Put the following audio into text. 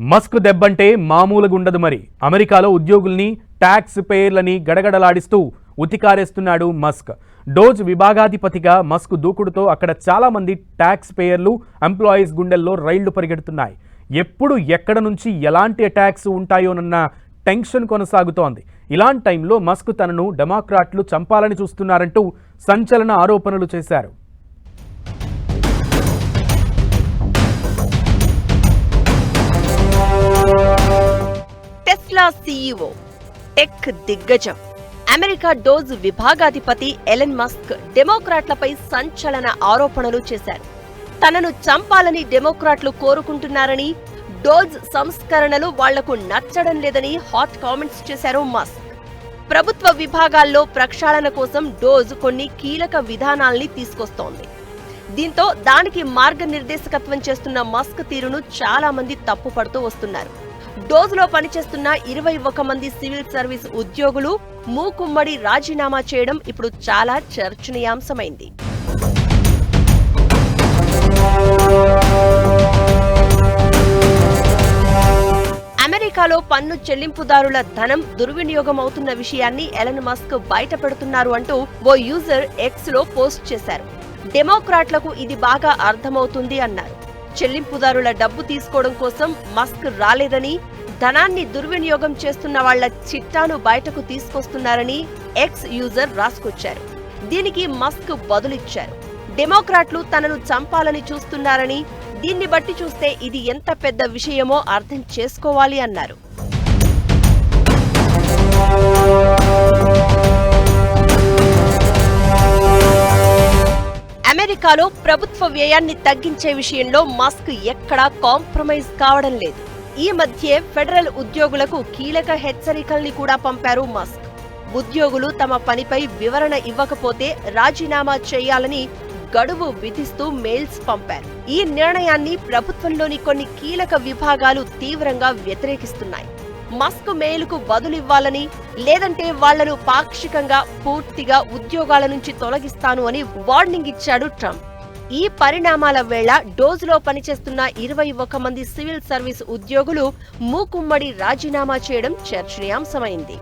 Musk దెబ్బంటే మామూలుగా ఉండదు మరి. అమెరికాలో ఉద్యోగుల్ని ట్యాక్స్ పేర్లని గడగడలాడిస్తూ ఉతికారేస్తున్నాడు మస్క్. డోజ్ విభాగాధిపతిగా మస్క్ దూకుడుతో అక్కడ చాలామంది ట్యాక్స్ పేయర్లు ఎంప్లాయీస్ గుండెల్లో రైళ్ళు పరిగెడుతున్నాయి. ఎప్పుడు ఎక్కడ నుంచి ఎలాంటి అటాక్స్ ఉంటాయోనన్న టెన్షన్ కొనసాగుతోంది. ఇలాంటి టైంలో మస్క్ తనను డెమోక్రాట్లు చంపాలని చూస్తున్నారంటూ సంచలన ఆరోపణలు చేశారు. సీఈఓ టెక్ దిగ్గజం అమెరికా డోజ్ విభాగాధిపతి ఎలెన్ మస్క్ డెమోక్రాట్లపై సంచలన ఆరోపణలు చేశారు తనను చంపాలని డెమోక్రాట్లు కోరుకుంటున్నారని డోజ్ సంస్కరణలు వాళ్ళకు నచ్చడం లేదని హాట్ కామెంట్స్ చేశారు మస్క్ ప్రభుత్వ విభాగాల్లో ప్రక్షాళన కోసం డోజ్ కొన్ని కీలక విధానాల్ని తీసుకొస్తోంది దీంతో దానికి మార్గనిర్దేశకత్వం చేస్తున్న మస్క్ తీరును చాలా మంది తప్పుపడుతూ వస్తున్నారు డోజ్లో పనిచేస్తున్న ఇరవై ఒక మంది సివిల్ సర్వీస్ ఉద్యోగులు మూకుమ్మడి రాజీనామా చేయడం ఇప్పుడు చాలా చర్చనీయాంశమైంది. అమెరికాలో పన్ను చెల్లింపుదారుల ధనం దుర్వినియోగం అవుతున్న విషయాన్ని ఎలన్ మస్క్ బయట పెడుతున్నారు అంటూ ఓ యూజర్ ఎక్స్లో పోస్ట్ చేశారు. డెమోక్రాట్లకు ఇది బాగా అర్థమవుతుంది అన్నారు. చెల్లింపుదారుల డబ్బు తీసుకోవడం కోసం మస్క్ రాలేదని ధనాన్ని దుర్వినియోగం చేస్తున్న వాళ్ళ చిట్టాను బయటకు తీసుకొస్తున్నారని ఎక్స్ యూజర్ రాసుకొచ్చారు. దీనికి మస్క్ బదులిచ్చారు. డెమోక్రాట్లు తనను చంపాలని చూస్తున్నారని దీన్ని బట్టి చూస్తే ఇది ఎంత పెద్ద విషయమో అర్థం చేసుకోవాలి అన్నారు. అమెరికాలో ప్రభుత్వ వ్యయాన్ని తగ్గించే విషయంలో మస్క్ ఎక్కడా కాంప్రమైజ్ కావడం లేదు. ఈ మధ్యే ఫెడరల్ ఉద్యోగులకు కీలక హెచ్చరికల్ని కూడా పంపారు మస్క్. ఉద్యోగులు తమ పనిపై వివరణ ఇవ్వకపోతే రాజీనామా చేయాలని గడువు విధిస్తూ మెయిల్స్ పంపారు. ఈ నిర్ణయాన్ని ప్రభుత్వంలోని కొన్ని కీలక విభాగాలు తీవ్రంగా వ్యతిరేకిస్తున్నాయి. మస్క్ మెయిల్కు బదులివ్వాలని లేదంటే వాళ్ళను పాక్షికంగా పూర్తిగా ఉద్యోగాల నుంచి తొలగిస్తాను అని వార్నింగ్ ఇచ్చాడు ట్రంప్. ఈ పరిణామాల వేళ డోజ్లో పనిచేస్తున్న ఇరవై ఒక మంది సివిల్ సర్వీస్ ఉద్యోగులు మూకుమ్మడి రాజీనామా చేయడం చర్చనీయాంశమైంది.